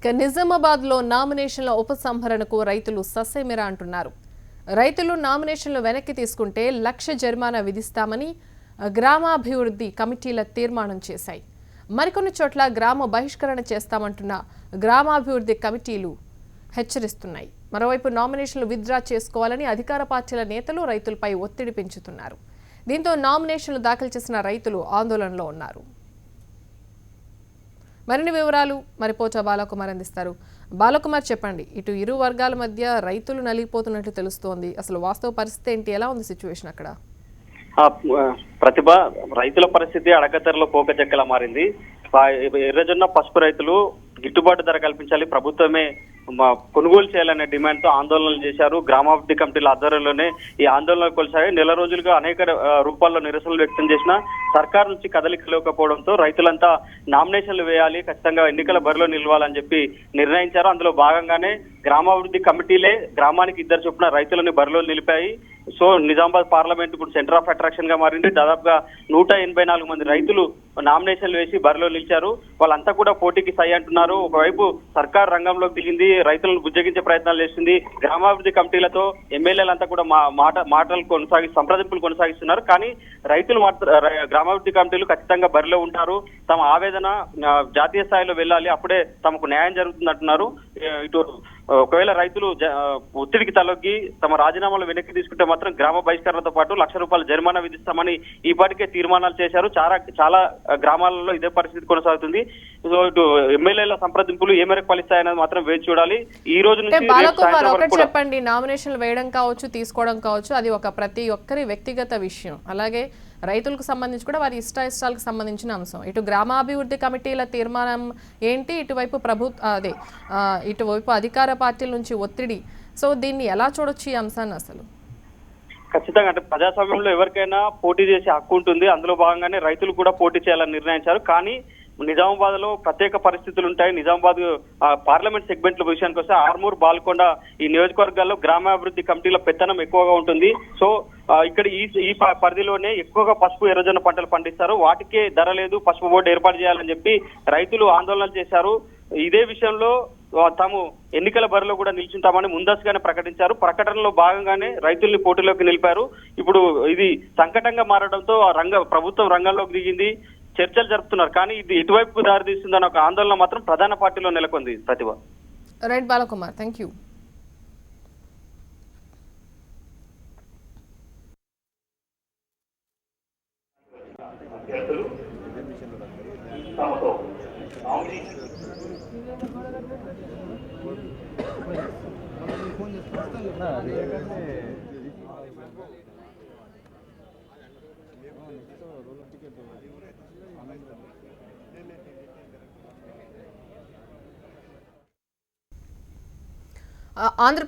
ఇక నిజామాబాద్లో నామినేషన్ల ఉపసంహరణకు రైతులు ససేమిరా అంటున్నారు. రైతులు నామినేషన్లు వెనక్కి తీసుకుంటే లక్ష జరిమానా విధిస్తామని గ్రామాభివృద్ధి కమిటీల తీర్మానం చేశాయి. మరికొన్ని చోట్ల గ్రామ బహిష్కరణ చేస్తామంటున్న గ్రామాభివృద్ధి కమిటీలు హెచ్చరిస్తున్నాయి. మరోవైపు నామినేషన్లు విత్డ్రా చేసుకోవాలని అధికార పార్టీల నేతలు రైతులపై ఒత్తిడి పెంచుతున్నారు. దీంతో నామినేషన్లు దాఖలు చేసిన రైతులు ఆందోళనలో ఉన్నారు. మరిన్ని వివరాలు మరి పోచా బాలకుమార్ అందిస్తారు. బాలకుమార్ చెప్పండి ఇటు ఇరు వర్గాల మధ్య రైతులు నలిగిపోతున్నట్లు తెలుస్తోంది. అసలు వాస్తవ పరిస్థితి ఏంటి? ఎలా ఉంది సిచ్యువేషన్ అక్కడ? ప్రతిభ రైతుల పరిస్థితి అడగతరలో పోకచెక్కలా మారింది. ఎర్రజొన్న పసుపు రైతులు గిట్టుబాటు ధర కల్పించాలి ప్రభుత్వమే కొనుగోలు చేయాలనే డిమాండ్తో ఆందోళనలు చేశారు. గ్రామాభివృద్ధి కమిటీల ఆధ్వర్యంలోనే ఈ ఆందోళనలు కొలిసాయి నెల రోజులుగా అనేక రూపాల్లో నిరసనలు వ్యక్తం చేసిన సర్కార్ నుంచి కదలిక లేకపోవడంతో రైతులంతా నామినేషన్లు వేయాలి ఖచ్చితంగా ఎన్నికల బరిలో నిలవాలని చెప్పి నిర్ణయించారు. అందులో భాగంగానే గ్రామాభివృద్ధి కమిటీలే గ్రామానికి ఇద్దరు చొప్పున రైతులను బరిలో నిలిపాయి. సో నిజామాబాద్ పార్లమెంట్ ఇప్పుడు సెంటర్ ఆఫ్ అట్రాక్షన్గా మారింది. దాదాపుగా నూట ఎనభై నాలుగు మంది రైతులు నామినేషన్లు వేసి బరిలో నిలిచారు. వాళ్ళంతా కూడా పోటీకి సై అంటున్నారు. ఒకవైపు సర్కార్ రంగంలోకి దిగింది రైతులను బుజ్జగించే ప్రయత్నాలు చేసింది గ్రామాభివృద్ధి కమిటీలతో ఎమ్మెల్యేలంతా కూడా మాట మాటలు కొనసాగి సంప్రదింపులు కొనసాగిస్తున్నారు. కానీ రైతులు మాత్రం గ్రామాభివృద్ధి కమిటీలు ఖచ్చితంగా బరిలో ఉంటారు. తమ ఆవేదన జాతీయ స్థాయిలో వెళ్ళాలి. అప్పుడే తమకు న్యాయం జరుగుతుంది అంటున్నారు ఏ, ఇటు ఒకవేళ రైతులు ఒత్తిడికి తలొగ్గి తమ రాజీనామాలు వెనక్కి తీసుకుంటే మాత్రం గ్రామ బహిష్కరణతో పాటు లక్ష రూపాయల జరిమానా విధిస్తామని ఈపాటికే తీర్మానాలు చేశారు. చాలా చాలా గ్రామాలలో ఇదే పరిస్థితి కొనసాగుతుంది. సో ఇటు ఎమ్మెల్యేల సంప్రదింపులు ఏ మేరకు ఫలిస్తాయనేది మాత్రం వేచి చూడాలి. ఈ రోజు నుంచి చెప్పండి. నామినేషన్లు వేయడం కావచ్చు తీసుకోవడం కావచ్చు అది ఒక ప్రతి ఒక్కరి వ్యక్తిగత విషయం. అలాగే రైతులకు సంబంధించి కూడా వారి ఇష్ట ఇష్టాలకు సంబంధించిన అంశం. ఇటు గ్రామాభివృద్ధి కమిటీల తీర్మానం ఏంటి? ఇటువైపు ప్రభుత్వ అదే ఇటువైపు అధికార పార్టీల నుంచి ఒత్తిడి. సో దీన్ని ఎలా చూడొచ్చు ఈ అంశాన్ని అసలు? ఖచ్చితంగా. అంటే ప్రజాస్వామ్యంలో ఎవరికైనా పోటీ చేసే హక్కు ఉంటుంది. అందులో భాగంగానే రైతులు కూడా పోటీ చేయాలని నిర్ణయించారు. కానీ నిజామాబాద్లో ప్రత్యేక పరిస్థితులు ఉంటాయి. నిజామాబాద్ పార్లమెంట్ సెగ్మెంట్ల విషయానికి వస్తే ఆర్మూర్ బాల్కొండ ఈ నియోజకవర్గాల్లో గ్రామాభివృద్ధి కమిటీల పెత్తనం ఎక్కువగా ఉంటుంది. సో ఇక్కడ ఈ ఈ పరిధిలోనే ఎక్కువగా పసుపు ఎర్రజొన్న పంటలు పండిస్తారు. వాటికే ధర లేదు పసుపు బోర్డు ఏర్పాటు చేయాలని చెప్పి రైతులు ఆందోళన చేశారు. ఇదే విషయంలో తాము ఎన్నికల బరిలో కూడా నిల్చుంటామని ముందస్తుగానే ప్రకటించారు. ప్రకటనలో భాగంగానే రైతుల్ని పోటీలోకి నిలిపారు. ఇప్పుడు ఇది సంకటంగా మారడంతో ఆ రంగ ప్రభుత్వం రంగంలోకి దిగింది. చర్చలు జరుపుతున్నారు. కానీ ఇది ఎటువైపు దారితీస్తుందన్న ఒక ఆందోళన మాత్రం ప్రధాన పార్టీలో నెలకొంది ప్రతిభ. Right Balakumar thank you Andhra